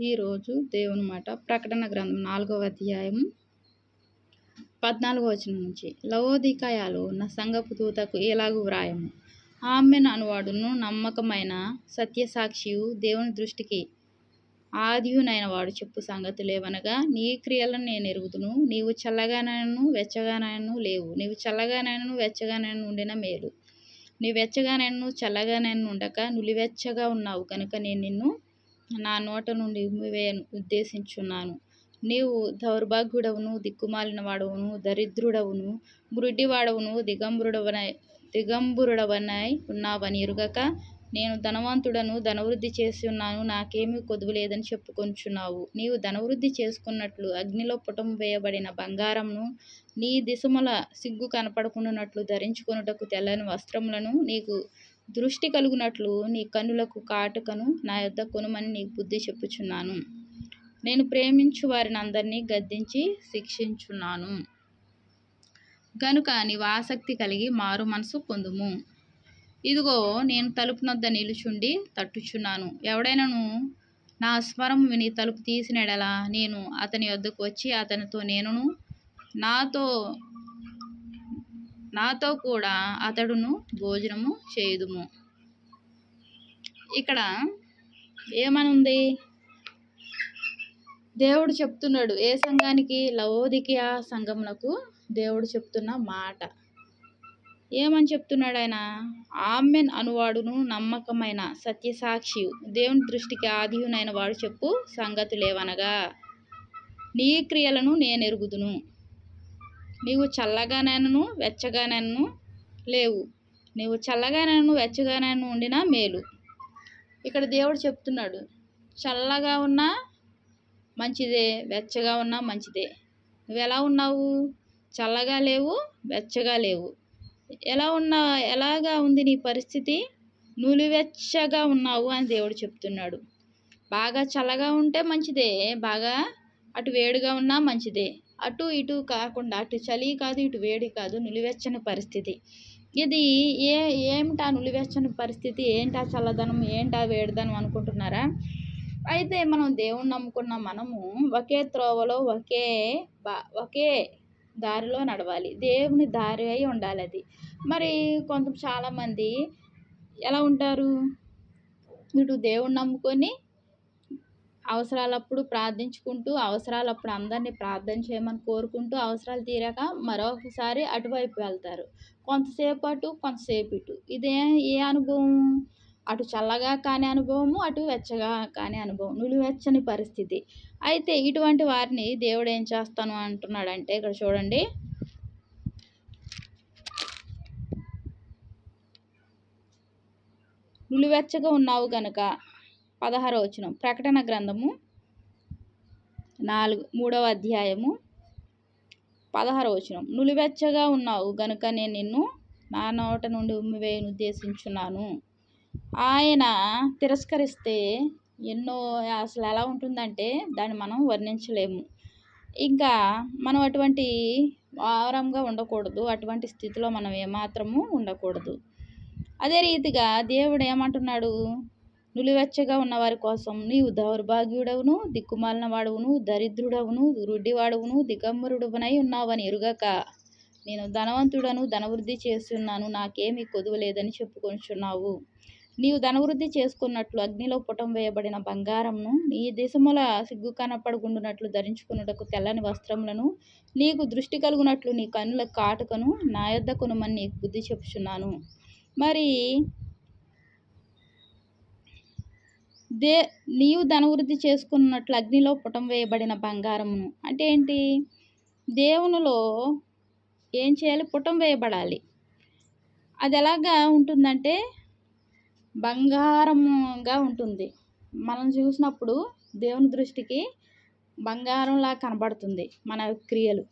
ఈరోజు దేవుని మాట ప్రకటన గ్రంథం నాలుగవ అధ్యాయం పద్నాలుగో వచనం నుంచి. లవోదికాయాలు ఉన్న సంగపు దూతకు ఎలాగూ వ్రాయము? ఆమెన్ అనువాడును నమ్మకమైన సత్యసాక్షియు దేవుని దృష్టికి ఆదియునైన వాడు చెప్పు సంగతులేవనగా నీ క్రియలను నేను ఎరుగుదును నీవు చల్లగానైనను వెచ్చగానైనను లేవు నీవు చల్లగానైనను వెచ్చగానైనా ఉండిన మేలు. నీ వెచ్చగానైనను చల్లగానైనా ఉండక నులివెచ్చగా ఉన్నావు కనుక నేను నిన్ను నా నోట నుండి ఉమ్మివేయను ఉద్దేశించున్నాను. నీవు దౌర్భాగ్యుడవును దిక్కుమాలిన వాడవును దరిద్రుడవును వాడవును దిగంబరుడవనై దిగంబరుడవనై ఉన్నావని ఎరుగక నేను ధనవంతుడను ధనవృద్ధి చేసి ఉన్నాను నాకేమీ కొదువు లేదని చెప్పుకొంచున్నావు. నీవు ధనవృద్ధి చేసుకున్నట్లు అగ్నిలో పుటం వేయబడిన బంగారంను నీ దిశమల సిగ్గు కనపడుకున్నట్లు ధరించుకొనుటకు తెల్లని వస్త్రములను నీకు దృష్టి కలుగునట్లు నీ కన్నులకు కాటుకను నా యొద్ద కొనుమని నీకు బుద్ధి చెప్పుచున్నాను. నేను ప్రేమించు వారిని అందరినీ గద్దించి శిక్షించున్నాను. గనుక నీవు ఆసక్తి కలిగి మారు మనసు పొందుము. ఇదిగో నేను తలుపు నొద్ద నిలుచుండి తట్టుచున్నాను. ఎవడైనాను నా స్వరం విని తలుపు తీసినడలా నేను అతని వద్దకు వచ్చి అతనితో నేనును నాతో నాతో కూడా అతడును భోజనము చేయుదుము. ఇక్కడ ఏమనుంది? దేవుడు చెప్తున్నాడు ఏ సంఘానికి? లవోదికియా సంఘమునకు దేవుడు చెప్తున్న మాట. ఏమని చెప్తున్నాడు ఆయన? ఆమెన్ అనువాడును నమ్మకమైన సత్యసాక్షి దేవుని దృష్టికి ఆదియునైన వాడు చెప్పు సంగతులేవనగా నీ క్రియలను నేను ఎరుగుదును నీవు చల్లగానైనను వెచ్చగానైనను లేవు. నీవు చల్లగానైనను వెచ్చగానైనా ఉండినా మేలు. ఇక్కడ దేవుడు చెప్తున్నాడు చల్లగా ఉన్నా మంచిదే వెచ్చగా ఉన్నా మంచిదే. నువ్వు ఎలా ఉన్నావు? చల్లగా లేవు వెచ్చగా లేవు. ఎలా ఉన్నా ఎలాగా ఉంది నీ పరిస్థితి? నులివెచ్చగా ఉన్నావు అని దేవుడు చెప్తున్నాడు. బాగా చల్లగా ఉంటే మంచిదే బాగా అటు వేడిగా ఉన్నా మంచిదే. అటు ఇటు కాకుండా అటు చలి కాదు ఇటు వేడి కాదు నులివెచ్చని పరిస్థితి. ఇది ఏ ఏమిటా నులివెచ్చని పరిస్థితి? ఏంటా చల్లదనం? ఏంటా వేడిదనం అనుకుంటున్నారా? అయితే మనం దేవుణ్ణి నమ్ముకున్న మనము ఒకే త్రోవలో ఒకే బా ఒకే దారిలో నడవాలి. దేవుని దారి అయి ఉండాలి అది. మరి కొంత చాలామంది ఎలా ఉంటారు? ఇటు దేవుణ్ణి నమ్ముకొని అవసరాలప్పుడు ప్రార్థించుకుంటూ అవసరాలప్పుడు అందరినీ ప్రార్థన చేయమని కోరుకుంటూ అవసరాలు తీరాక మరొకసారి అటువైపు వెళ్తారు. కొంతసేపు అటు కొంతసేపు ఇటు ఇదే ఏ అనుభవం? అటు చల్లగా కాని అనుభవము అటు వెచ్చగా కాని అనుభవం. నులివెచ్చని పరిస్థితి. అయితే ఇటువంటి వారిని దేవుడు ఏం చేస్తాను అంటున్నాడంటే ఇక్కడ చూడండి. నులివెచ్చగా ఉన్నావు గనక పదహారో వచనం. ప్రకటన గ్రంథము నాలుగు మూడవ అధ్యాయము పదహారో వచనం. నులివెచ్చగా ఉన్నావు గనుక నేను నిన్ను నా నోట నుండి ఉమ్మివేయను ఉద్దేశించున్నాను. ఆయన తిరస్కరిస్తే ఎన్నో అసలు ఎలా ఉంటుందంటే దాన్ని మనం వర్ణించలేము. ఇంకా మనం అటువంటి వారంగా ఉండకూడదు అటువంటి స్థితిలో మనం ఏమాత్రము ఉండకూడదు. అదే రీతిగా దేవుడు ఏమంటున్నాడు? నులివెచ్చగా ఉన్నవారి కోసం నీవు దౌర్భాగ్యుడవును దిక్కుమాలిన వాడవును దరిద్రుడవును రుడ్డివాడవును దిగంబరుడువనై ఉన్నావని ఎరుగక. నేను ధనవంతుడను ధనవృద్ధి చేస్తున్నాను నాకేమీ కొదువు లేదని నీవు ధనవృద్ధి చేసుకున్నట్లు అగ్నిలో పుటం వేయబడిన బంగారంను నీ దేశముల సిగ్గు కనపడుకుండునట్లు ధరించుకున్నటకు తెల్లని వస్త్రములను నీకు దృష్టి కలుగునట్లు నీ కన్నుల కాటుకను నా యొద్ద కొనుమని నీకు బుద్ధి చెప్పుచున్నాను. మరి దే నీవు ధనవృద్ధి చేసుకున్నట్లు అగ్నిలో పుటం వేయబడిన బంగారమును. అంటే ఏంటి? దేవునిలో ఏం చేయాలి? పుటం వేయబడాలి. అది ఎలాగా ఉంటుందంటే బంగారముగా ఉంటుంది. మనం చూసినప్పుడు దేవుని దృష్టికి బంగారంలా కనబడుతుంది మన క్రియలు.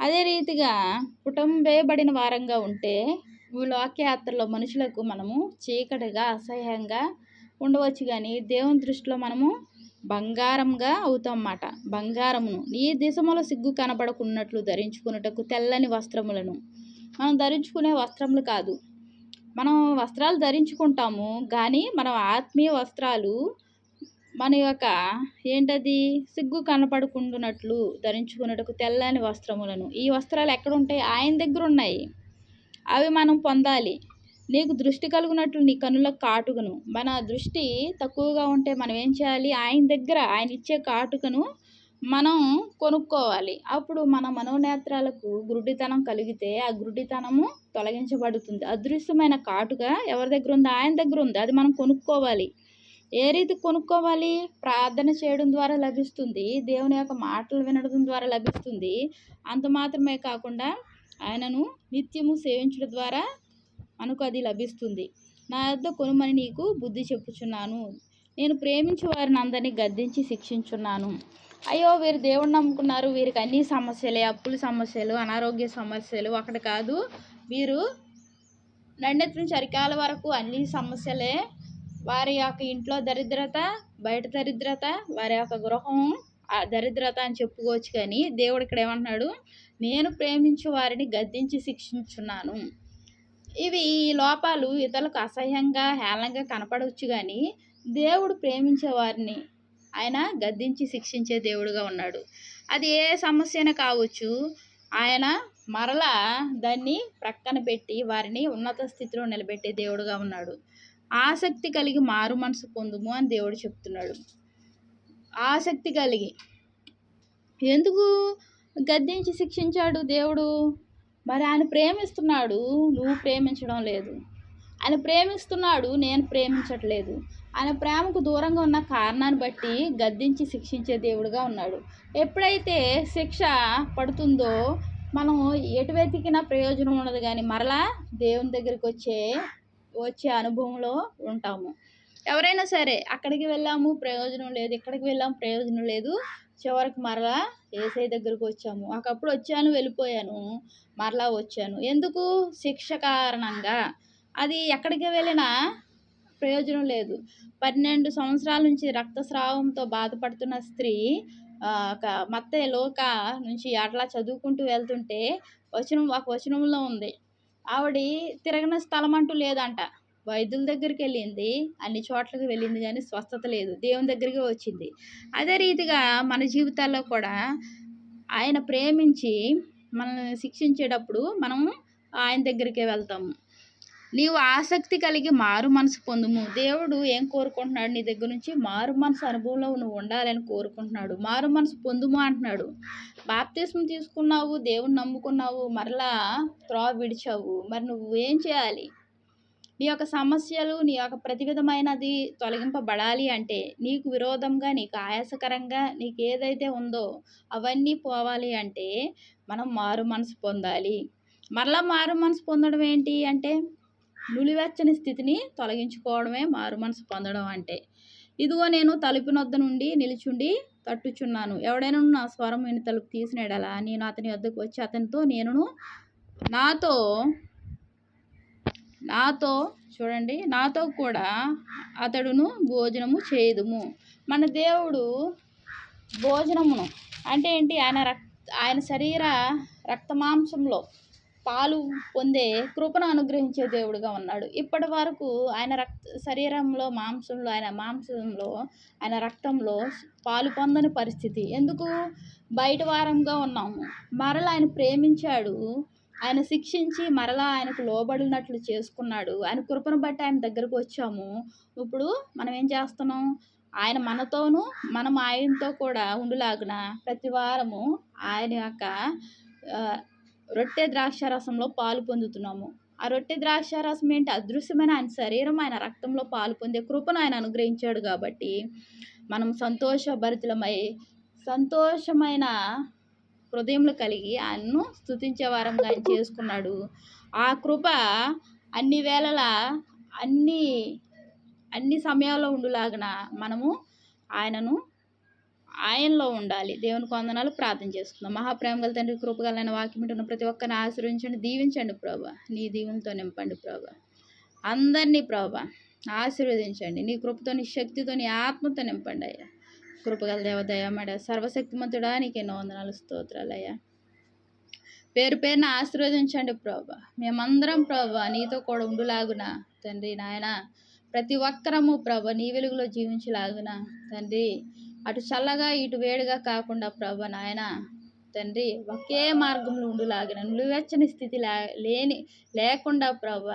అదే రీతిగా పుటం వేయబడిన వారంగా ఉంటే ఈ లోకయాత్రలో మనుషులకు మనము చీకటిగా అసహ్యంగా ఉండవచ్చు కానీ దేవుని దృష్టిలో మనము బంగారంగా అవుతాం అన్నమాట బంగారమును. ఈ దేశంలో సిగ్గు కనబడకున్నట్లు ధరించుకున్నటకు తెల్లని వస్త్రములను. మనం ధరించుకునే వస్త్రములు కాదు. మనం వస్త్రాలు ధరించుకుంటాము కానీ మనం ఆత్మీయ వస్త్రాలు మన యొక్క ఏంటది? సిగ్గు కనపడుకుంటున్నట్లు ధరించుకున్నట్టుకు తెల్లని వస్త్రములను. ఈ వస్త్రాలు ఎక్కడ ఉంటాయి ఆయన దగ్గర ఉన్నాయి. అవి మనం పొందాలి. నీకు దృష్టి కలుగునట్లు నీ కనులకు కాటుకను. మన దృష్టి తక్కువగా ఉంటే మనం ఏం చేయాలి? ఆయన దగ్గర ఆయన ఇచ్చే కాటుకను మనం కొనుక్కోవాలి. అప్పుడు మన మనోనేత్రాలకు గురుడితనం కలిగితే ఆ గురుడితనము తొలగించబడుతుంది. అదృశ్యమైన కాటుక ఎవరి దగ్గర ఉందో ఆయన దగ్గర ఉంది. అది మనం కొనుక్కోవాలి. ఏ రీతి కొనుక్కోవాలి? ప్రార్థన చేయడం ద్వారా లభిస్తుంది. దేవుని యొక్క మాటలు వినడం ద్వారా లభిస్తుంది. అంత మాత్రమే కాకుండా ఆయనను నిత్యము సేవించడం ద్వారా మనకు అది లభిస్తుంది. నా యొద్ద కొనుమని నీకు బుద్ధి చెప్పుచున్నాను. నేను ప్రేమించు వారిని అందరినీ గద్దించి శిక్షించున్నాను. అయ్యో వీరు దేవుడిని నమ్ముకున్నారు. వీరికి అన్ని సమస్యలే అప్పుల సమస్యలు అనారోగ్య సమస్యలు. అక్కడ కాదు వీరు నండెత్తి నుంచి అరికాల వరకు అన్ని సమస్యలే. వారి యొక్క ఇంట్లో దరిద్రత బయట దరిద్రత వారి యొక్క గృహం దరిద్రత అని చెప్పుకోవచ్చు కానీ దేవుడు ఇక్కడ ఏమంటున్నాడు? నేను ప్రేమించు వారిని గద్దించి శిక్షించున్నాను. ఇవి ఈ లోపాలు ఇతరులకు అసహ్యంగా హేళనగా కనపడవచ్చు కానీ దేవుడు ప్రేమించే వారిని ఆయన గద్దించి శిక్షించే దేవుడుగా ఉన్నాడు. అది ఏ సమస్యనే కావచ్చు. ఆయన మరలా దాన్ని ప్రక్కన పెట్టి వారిని ఉన్నత స్థితిలో నిలబెట్టే దేవుడుగా ఉన్నాడు. ఆసక్తి కలిగి మారు మనసు పొందుము అని దేవుడు చెప్తున్నాడు. ఆసక్తి కలిగి. ఎందుకు గద్దించి శిక్షించాడు దేవుడు? మరి ఆయన ప్రేమిస్తున్నాడు నువ్వు ప్రేమించడం లేదు. ఆయన ప్రేమిస్తున్నాడు నేను ప్రేమించట్లేదు. ఆయన ప్రేమకు దూరంగా ఉన్న కారణాన్ని బట్టి గద్దించి శిక్షించే దేవుడుగా ఉన్నాడు. ఎప్పుడైతే శిక్ష పడుతుందో మనం ఎటు వెతికినా ప్రయోజనం ఉండదు కానీ మరలా దేవుని దగ్గరికి వచ్చే వచ్చే అనుభవంలో ఉంటాము. ఎవరైనా సరే అక్కడికి వెళ్ళాము ప్రయోజనం లేదు. ఇక్కడికి వెళ్ళాము ప్రయోజనం లేదు. చివరికి మరలా ఏసై దగ్గరకు వచ్చాము. ఒకప్పుడు వచ్చాను వెళ్ళిపోయాను మరలా వచ్చాను. ఎందుకు? శిక్ష కారణంగా. అది ఎక్కడికి వెళ్ళినా ప్రయోజనం లేదు. పన్నెండు సంవత్సరాల నుంచి రక్తస్రావంతో బాధపడుతున్న స్త్రీ ఒక మత్త లోక నుంచి అట్లా చదువుకుంటూ వెళ్తుంటే వచనం ఒక వచనంలో ఉంది. ఆవిడ తిరగని స్థలం అంటూ లేదంట. వైద్యుల దగ్గరికి వెళ్ళింది. అన్ని చోట్లకి వెళ్ళింది కానీ స్వస్థత లేదు. దేవుని దగ్గరికి వచ్చింది. అదే రీతిగా మన జీవితాల్లో కూడా ఆయన ప్రేమించి మనల్ని శిక్షించేటప్పుడు మనం ఆయన దగ్గరికే వెళ్తాము. నీవు ఆసక్తి కలిగి మారు మనసు పొందుము. దేవుడు ఏం కోరుకుంటున్నాడు? నీ దగ్గర నుంచి మారు మనసు అనుభవంలో నువ్వు ఉండాలని కోరుకుంటున్నాడు. మారు మనసు పొందుము అంటున్నాడు. బాప్తిస్మం తీసుకున్నావు దేవుని నమ్ముకున్నావు మరలా త్రోవ విడిచావు. మరి నువ్వు ఏం చేయాలి? నీ యొక్క సమస్యలు నీ యొక్క ప్రతి విధమైనది తొలగింపబడాలి అంటే నీకు విరోధంగా నీకు ఆయాసకరంగా నీకు ఏదైతే ఉందో అవన్నీ పోవాలి అంటే మనం మారు మనసు పొందాలి. మరలా మారు మనసు పొందడం ఏంటి అంటే నులివెచ్చని స్థితిని తొలగించుకోవడమే మారు మనసు పొందడం అంటే. ఇదిగో నేను తలుపు నొద్ద నుండి నిలుచుండి తట్టుచున్నాను. ఎవడైనా నా స్వరం నేను తలుపు తీసినాడలా నేను అతని వద్దకు వచ్చి అతనితో నేను నాతో నాతో చూడండి నాతో కూడా అతడును భోజనము చేయదుము. మన దేవుడు భోజనమును అంటే ఏంటి? ఆయన రక్ ఆయన శరీర రక్తమాంసంలో పాలు పొందే కృపను అనుగ్రహించే దేవుడుగా ఉన్నాడు. ఇప్పటి వరకు ఆయన రక్త శరీరంలో మాంసంలో ఆయన మాంసంలో ఆయన రక్తంలో పాలు పొందని పరిస్థితి. ఎందుకు? బయట వారంగా ఉన్నాము. మరలా ఆయన ప్రేమించాడు. ఆయన శిక్షించి మరలా ఆయనకు లోబడినట్లు చేసుకున్నాడు. ఆయన కృపను బట్టి ఆయన దగ్గరకు వచ్చాము. ఇప్పుడు మనం ఏం చేస్తున్నాం? ఆయన మనతోనూ మనం ఆయనతో కూడా ఉండులాగున ప్రతి వారము ఆయన యొక్క రొట్టె ద్రాక్ష రసంలో పాలు పొందుతున్నాము. ఆ రొట్టె ద్రాక్ష రసం ఏంటి? అదృశ్యమైన ఆయన శరీరం ఆయన రక్తంలో పాలు పొందే కృపను ఆయన అనుగ్రహించాడు కాబట్టి మనం సంతోషభరితులమై సంతోషమైన హృదయంలో కలిగి ఆయన్ను స్థుతించే వారంగా ఆయన చేసుకున్నాడు. ఆ కృప అన్ని వేళలా అన్ని అన్ని సమయాల్లో ఉండులాగన మనము ఆయనను ఆయనలో ఉండాలి. దేవుని కొందనాలు ప్రార్థన చేసుకుందాం. మహాప్రేమ గల తండ్రి కృపగలైన వాక్యం ప్రతి ఒక్కరిని ఆశ్రయించండి దీవించండి ప్రభా. నీ దీవులతో నింపండి ప్రభా. అందరినీ ప్రభా ఆశీర్వదించండి. నీ కృపతో నీ శక్తితో నీ ఆత్మతో నింపండి అయ్యా. కృపగల దేవదయ మేడ సర్వశక్తిమంతుడా నీకు ఎన్నో వందనాలు స్తోత్రాలు పేరు పేరున ఆశీర్వదించండి ప్రభా. మేమందరం ప్రభా నీతో కూడా ఉండులాగున తండ్రి నాయన. ప్రతి ఒక్కరము ప్రభ నీ వెలుగులో జీవించలాగున తండ్రి. అటు చల్లగా ఇటు వేడిగా కాకుండా ప్రభ నాయన తండ్రి ఒకే మార్గంలో ఉండులాగిన నిలువెచ్చని స్థితి లే లేని లేకుండా ప్రభ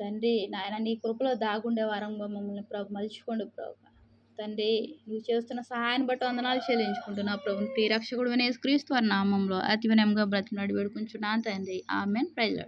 తండ్రి నాయన నీ కృపలో దాగుండే వారంగా మమ్మల్ని ప్రభు మలుచుకోండి ప్రభు. తండ్రి నువ్వు చేస్తున్న సహాయాన్ని బట్టి వందనాలు చెల్లించుకుంటున్నా ప్రభు. ప్రియ రక్షకుడు క్రీస్తు వారి నామంలో అతి వినయంగా బ్రతిమలాడి వేడుకుంటున్నాను తండ్రి. ఆమెన్. ప్రైజ్